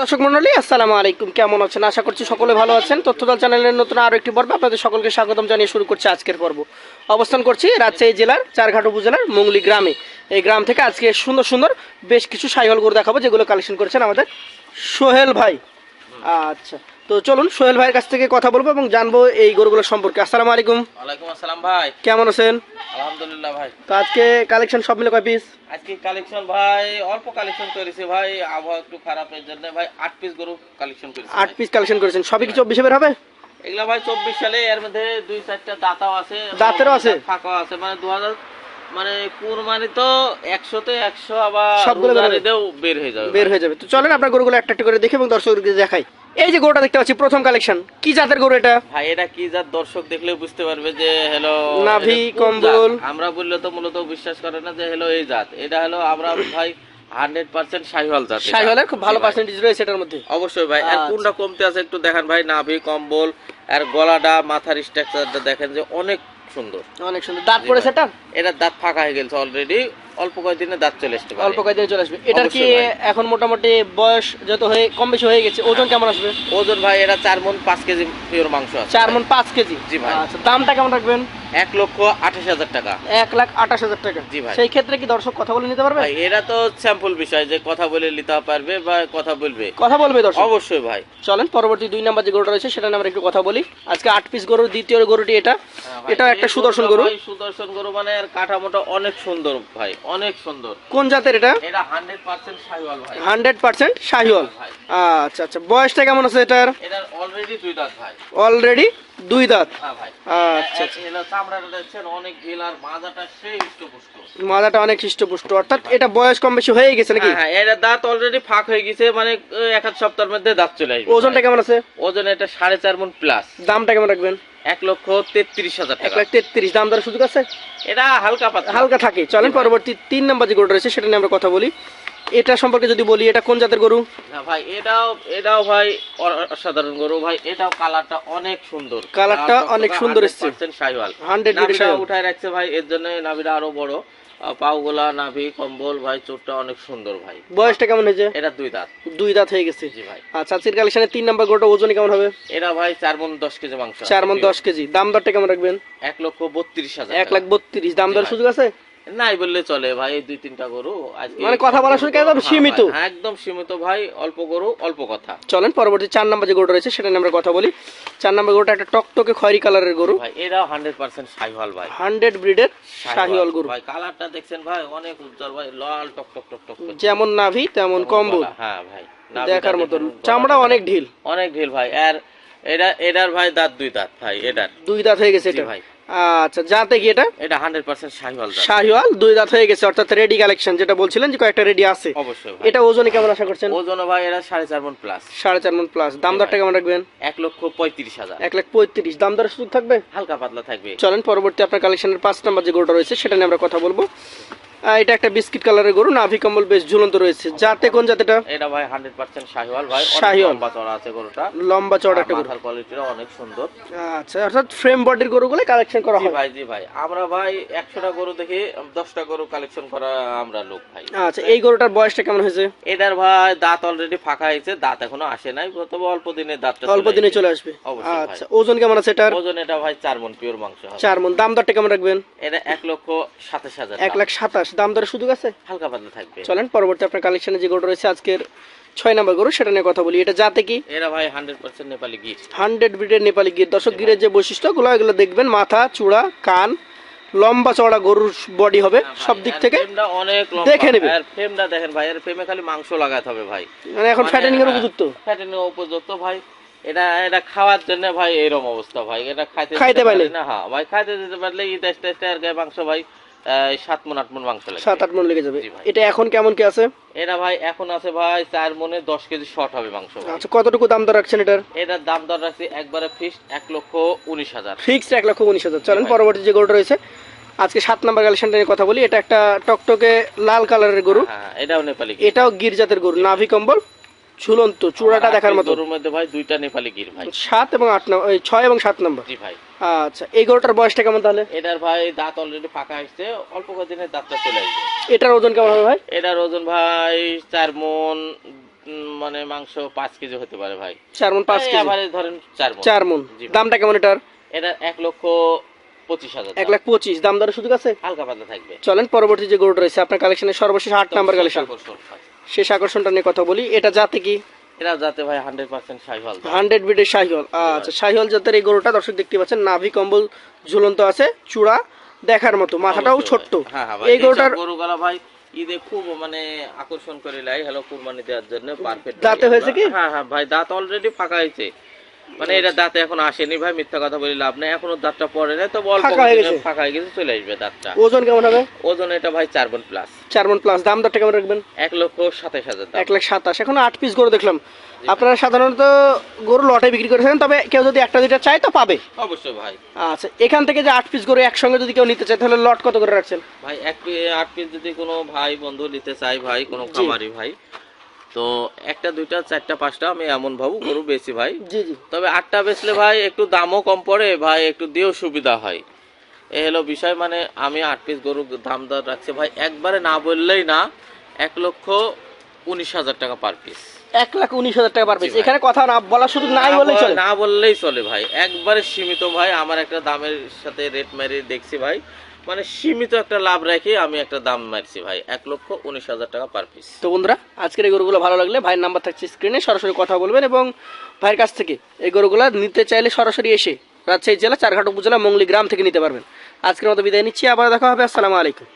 দর্শক মন্ডলী, আসসালামু আলাইকুম। কেমন আছেন? আশা করছি সকলে ভালো আছেন। তথ্যদল চ্যানেলের নতুন আরও একটি পর্ব আপনাদের সকলকে স্বাগতম জানিয়ে শুরু করছি আজকের পর্ব। অবস্থান করছি রাজশাহী জেলার চারঘাট উপজেলার মঙ্গলি গ্রামে। এই গ্রাম থেকে আজকে সুন্দর সুন্দর বেশ কিছু সাইহল গরু দেখাবো, যেগুলো কালেকশন করেছেন আমাদের সোহেল ভাই। আচ্ছা। তো চলুন সোহেল ভাইয়ের কাছ থেকে কথা বলব এবং জানব এই গরুগুলোর সম্পর্কে। আসসালামু আলাইকুম। ওয়ালাইকুম আসসালাম ভাই। কেমন আছেন? আলহামদুলিল্লাহ ভাই। তো আজকে কালেকশন সব মিলে কয় পিস আজকে কালেকশন ভাই অল্প কালেকশন করেছে ভাই। আবহাওয়া একটু খারাপের জন্য ভাই আট পিস গরু কালেকশন করেছে আট পিস কালেকশন করেছেন। সবই কি চব্বিশে বের হবে? এগুলা ভাই চব্বিশ সালে এর মধ্যে দুই চারটা দাতাও আছে দাঁতেরও আছে? ফাঁকাও আছে। মানে দু হাজার মানে কুরবানি তো একশোতে একশো আবার সবগুলো? বের হয়ে যাবে। বের হয়ে যাবে। তো চলেন আপনার গরুগুলো একটা একটা করে দেখে এবং দর্শকদেরকে দেখাই। এই যে গরুটা দেখতে পাচ্ছি প্রথম কালেকশন কি জাতের গরু এটা? ভাই এটা কি জাত? দর্শক দেখলে বুঝতে পারবে যে হ্যালো নাভি, কম্বল। আমরা বললে তো মূলত বিশ্বাস করে না যে হ্যালো এই জাত। এটা হলো আমরা ভাই হান্ড্রেড পার্সেন্ট শাহিওয়াল জাত শাহিওয়ালের খুব ভালো। পার্সেন্টেজ রয়েছে এটার মধ্যে। অবশ্যই ভাই। আর আচ্ছা। কোনটা কমতে আছে একটু দেখেন ভাই নাভি কম্বল আর গলাটা মাথার স্ট্রাকচারটা দেখেন যে অনেক সুন্দর। অনেক সুন্দর। দাঁত পড়েছে। এটা? এটা দাঁত ফাঁকা হয়ে গেছে অলরেডি অল্প কয়েকদিনে দাঁত চলে আসতে পারে। অল্প কয়েকদিনে চলে আসবে। এটার কি এখন মোটামুটি বয়স যত হয়ে কম বেশি হয়ে গেছে ওজন কেমন আসবে? ওজন ভাই এটা চার মন পাঁচ কেজি পিওর মাংস আছে চার মন পাঁচ কেজি? জি ভাই। আচ্ছা দামটা কেমন রাখবেন? এক লক্ষ আঠাশ হাজার টাকা। এক লাখ আঠাশ হাজার টাকা। জি ভাই। সেই ক্ষেত্রে কি দর্শক কথা বলে নিতে পারবে? এটা তো স্যাম্পল বিষয় যে কথা বলে নিতে পারবে বা কথা বলবে। কথা বলবে দর্শক। অবশ্যই ভাই। চলেন পরবর্তী দুই নাম্বার যে গরুটা রয়েছে সেটা নিয়ে আমরা একটু কথা বলি। আজকে আট পিস গরুর দ্বিতীয় গরুটি এটা। হ্যাঁ এটাও একটা সুদর্শন গরু। সুদর্শন গরু মানে এর কাঠামোটা অনেক সুন্দর ভাই অনেক সুন্দর। কোন জাতের এটা? এটা হান্ড্রেড পার্সেন্ট শাহিওয়াল ভাই। Hundred percent Sahiwal. আচ্ছা আচ্ছা। বয়সটা কেমন আছে এটার? এটার অলরেডি দুই দাঁত ভাই। অলরেডি দুই দাঁত? হ্যাঁ আচ্ছা মাজাটা অনেক হৃষ্টপুষ্ট। অর্থাৎ এটা বয়স কম বেশি হয়ে গেছে নাকি? হ্যাঁ এটা দাঁত অলরেডি ফাঁক গেছে মানে এক আধ সপ্তাহের মধ্যে দাঁত চলে আসবে। ওজনটা কেমন আছে? ওজন এটা সাড়ে চার মন প্লাস দামটা কেমন রাখবেন? এক লক্ষ তেত্রিশ হাজার এক লাখ তেত্রিশ। দাম দর সুযোগ আছে? এটা হালকা হালকা থাকে। চলেন পরবর্তী তিন নাম্বার যে গরুটা রয়েছে সেটা নিয়ে আমরা কথা বলি। এটা সম্পর্কে যদি বলি এটা কোন জাতের গরু? না ভাই এটাও এটাও ভাই অসাধারণ গরু ভাই এটাও কালারটা অনেক সুন্দর। কালারটা অনেক সুন্দর এসছে। শাহিওয়াল 100 নাভিটা শাহিওয়াল। উঠায় রাখছে ভাই এর জন্য নাভিটা আরও বড়। পাওগুলা নাভি কম্বল ভাই চোটটা অনেক সুন্দর ভাই। বয়সটা কেমন হয়েছে? এটা দুই দাঁত। দুই দাঁত হয়ে গেছে। জি ভাই। আচ্ছা আজকের কালেকশনের তিন নাম্বার গরুটা ওজন কেমন হবে? এটা ভাই চার মন দশ কেজি মাংস। চার মন দশ কেজি। দাম দরটা কেমন রাখবেন? এক লক্ষ বত্রিশ হাজার এক লাখ বত্রিশ। দাম দর সুযোগ আছে? নাই বললে চলে ভাই এই দুই তিনটা গরু আজকে মানে কথা বলার সুযোগ একদম সীমিত। একদম সীমিত ভাই অল্প গরু অল্প কথা। চলেন পরবর্তী চার নাম্বার যে গরুটা রয়েছে সেটা নিয়ে আমরা কথা বলি। চার নাম্বার গরুটা একটা টকটকে খয়েরি কালারের গরু। ভাই হান্ড্রেড পার্সেন্ট শাহিওয়াল ভাই। হান্ড্রেড ব্রিডের শাহিওয়াল গরু। ভাই কালারটা দেখছেন ভাই অনেক উজ্জ্বল ভাই লাল টক টক টক টক যেমন নাভি তেমন কম্বল। হ্যাঁ ভাই দেখার দেখুন, চামড়া অনেক ঢিল। অনেক ঢিল ভাই আর এটা এটার ভাই দাঁত দুই দাঁত ভাই এটার। দুই দাঁত হয়ে গেছে এটা। ভাই। আচ্ছা যাতে কি এটা? এটা হান্ড্রেড পার্সেন্ট শাহিওয়াল শাহিওয়াল দুই দাঁত হয়ে গেছে অর্থাৎ রেডি কালেকশন যেটা বলছিলেন যে কয়েকটা রেডি আছে। অবশ্যই এটা ওজনে কেমন আশা করছেন? ওজন ভাই এটা সাড়ে চার মন প্লাস সাড়ে চার মন প্লাস দাম দরটা কেমন রাখবেন? এক লক্ষ পঁয়ত্রিশ হাজার। এক লাখ পঁয়ত্রিশ। দাম দরের সুযোগ থাকবে? হালকা পাতলা থাকবে। চলেন পরবর্তী আপনার কালেকশনের পাঁচ নাম্বার যে গরুটা রয়েছে সেটা নিয়ে আমরা কথা বলব। এটা একটা বিস্কিট কালারের গরু নাভি কম্বল বেশ ঝুলন্ত রয়েছে। যাতে কোন জাতেটা? এটা ভাই হান্ড্রেড পার্সেন্ট শাহিওয়াল ভাই। শাহিওয়াল। লম্বা চড়া আছে গরুটা। লম্বা চড়া একটা গরু। কোয়ালিটিটা অনেক সুন্দর। আচ্ছা অর্থাৎ ফ্রেম বডির গরুগুলো কালেকশন করা হয়। ভাই জি ভাই। আমরা ভাই একশোটা গরু দেখি দশটা গরু কালেকশন করা আমরা লোক ভাই। আচ্ছা এই গরুটার বয়সটা কেমন হয়েছে? এটার ভাই দাঁত অলরেডি ফাঁকা হয়েছে দাঁত এখনও আসে নাই তবে অল্প দিনে দাঁতটা অল্প দিনে চলে আসবে। আচ্ছা ওজন কেমন আছে এটার? ওজন এটা ভাই চার মন পিওর মাংস হবে। চার মন। দাম দরটা কেমন রাখবেন? এটা এক লক্ষ সাতাশ হাজার এক লাখ সাতাশ। দাম দরের সুযোগ আছে? হালকা পাতলা থাকবে। চলেন পরবর্তী আপনার কালেকশনে যে গরু রয়েছে আজকের ছয় নাম্বার গরু সেটা নিয়ে কথা বলি। এটা যাতে কি? এরা ভাই হান্ড্রেড পার্সেন্ট নেপালি গিট হান্ড্রেড ব্রিডের নেপালি গির। দর্শক গিরের যে বৈশিষ্ট্যগুলো এগুলো দেখবেন মাথা চূড়া কান লম্বা চওড়া গরুর বডি হবে সব দিক থেকে। অনেক দেখে নেবে। আর ফ্রেমটা দেখেন ভাই এর ফ্রেমে খালি মাংস লাগাতে হবে ভাই। মানে এখন মানে, ফ্যাটেনিং এর হ্যাঁ, উপযুক্ত? ফ্যাটেনিং উপযুক্ত ভাই। এটা এটা খাওয়ার জন্য ভাই এরকম অবস্থা ভাই। এটা খাইতে খাইতে পারলে? পারি না হ্যাঁ ভাই খাইতে দিতে পারলে এই টেস্ট টেস্ট আর গায়ে মাংস ভাই। সাত মন আট মন মাংস লাগে সাত আট মন লেগে যাবে। এটা এখন কেমন কি আছে? এটা ভাই এখন আছে ভাই চার মনে দশ কেজি শর্ট হবে মাংস আচ্ছা কতটুকু দাম দর রাখছেন এটার? এটার দাম দর রাখছি একবারে ফিক্সড এক লক্ষ উনিশ হাজার। ফিক্সড এক লক্ষ উনিশ হাজার। চলেন পরবর্তী যে গরুটা রয়েছে আজকে সাত নাম্বার কালেকশনটা নিয়ে কথা বলি। এটা একটা টকটকে লাল কালারের গরু। হ্যাঁ এটাও নেপালি এটাও গির জাতের গরু নাভি কম্বল। ঝুলন্ত চূড়াটা দেখার মতো। গরুর মধ্যে ভাই দুইটা নেপালি গির ভাই। সাত এবং আট নম্বর ছয় এবং সাত নম্বর? জি ভাই। আচ্ছা এই গরুটার বয়সটা কেমন তাহলে? এটার ভাই দাঁত অলরেডি ফাঁকা আসছে অল্প কদিনের দাঁতটা চলে আসবে। এটার ওজন কেমন হবে ভাই? এটার ওজন ভাই চার মন মানে মাংস পাঁচ কেজি হতে পারে ভাই। চার মন পাঁচ কেজি। average ধরেন চার মণ। চার মন। দামটা কেমন এটার? এটা এক লক্ষ পঁচিশ হাজার এক লাখ পঁচিশ দাম দরের সুযোগ আছে? হালকা পাতলা থাকবে। চলেন পরবর্তী যে গরুটা রয়েছে আপনার কালেকশনের সর্বশেষ আট নাম্বার কালেকশন। শেষ আকর্ষণটা নিয়ে কথা বলি। এটা জাতে কি? এরা জাতে ভাই হান্ড্রেড পার্সেন্ট সাইহল হান্ড্রেড বিটের আচ্ছা জাতের এই গরুটা দর্শক দেখতে পাচ্ছেন নাভি কম্বল ঝুলন্ত আছে চূড়া দেখার মতো মাথাটাও ছোট্ট। হ্যাঁ হ্যাঁ এই গরুটার গরুগুলা ভাই ঈদে খুব মানে আকর্ষণ করে লাই হ্যালো কুরবানি দেওয়ার জন্য পারফেক্ট দাঁতে হয়েছে কি? হ্যাঁ হ্যাঁ ভাই দাঁত অলরেডি ফাঁকা হয়েছে। মানে এটা দাঁতে এখন আসেনি ভাই মিথ্যা কথা বলি লাভ নেই। এখনও দাঁতটা পড়ে নাই তো অল্প ফাঁকা হয়ে গেছে। চলে আসবে দাঁতটা। ওজন কেমন হবে? ওজন এটা ভাই চার বোন প্লাস চার মন প্লাস দাম দরটা কেমন রাখবেন? এক লক্ষ সাতাশ হাজার এক লাখ সাতাশ। এখন আট পিস গরু দেখলাম। আপনারা সাধারণত গরু লটে বিক্রি করেছেন তবে কেউ যদি একটা দুইটা চায় তো পাবে। অবশ্যই ভাই। আচ্ছা এখান থেকে যে আট পিস গরু একসঙ্গে যদি কেউ নিতে চায় তাহলে লট কত করে রাখছেন? ভাই এক আট পিস যদি কোনো ভাই বন্ধু নিতে চায় ভাই কোনো খামারি ভাই তো একটা দুইটা চারটা পাঁচটা আমি এমন ভাবু গরু বেশি ভাই। জি জি। তবে আটটা বেচলে ভাই একটু দামও কম পড়ে ভাই একটু দিয়েও সুবিধা হয়। এ হলো বিষয় মানে আমি আট পিস গরু দাম দর রাখছি। ভাই একবারে না বললেই না এক লক্ষ উনিশ হাজার টাকা পার পিস এক লাখ উনিশ হাজার টাকা পার পিস এখানে কথা না বলার সুযোগ নাই বলেই চলে। না বললেই চলে ভাই। একবারে সীমিত ভাই আমার একটা দামের সাথে রেট মেরে দেখছি ভাই। মানে সীমিত একটা লাভ রেখে আমি একটা দাম মারছি ভাই, এক লক্ষ উনিশ হাজার টাকা পার পিস তো বন্ধুরা, আজকের এই গরুগুলো ভালো লাগলে ভাইয়ের নাম্বার থাকছে স্ক্রিনে সরাসরি কথা বলবেন এবং ভাইয়ের কাছ থেকে এই গরুগুলো নিতে চাইলে সরাসরি এসে রাজশাহী জেলা, চারঘাট উপজেলা, মঙ্গলি গ্রাম থেকে নিতে পারবেন। আজকের মতো বিদায় নিচ্ছি আবার দেখা হবে, আসসালামু আলাইকুম।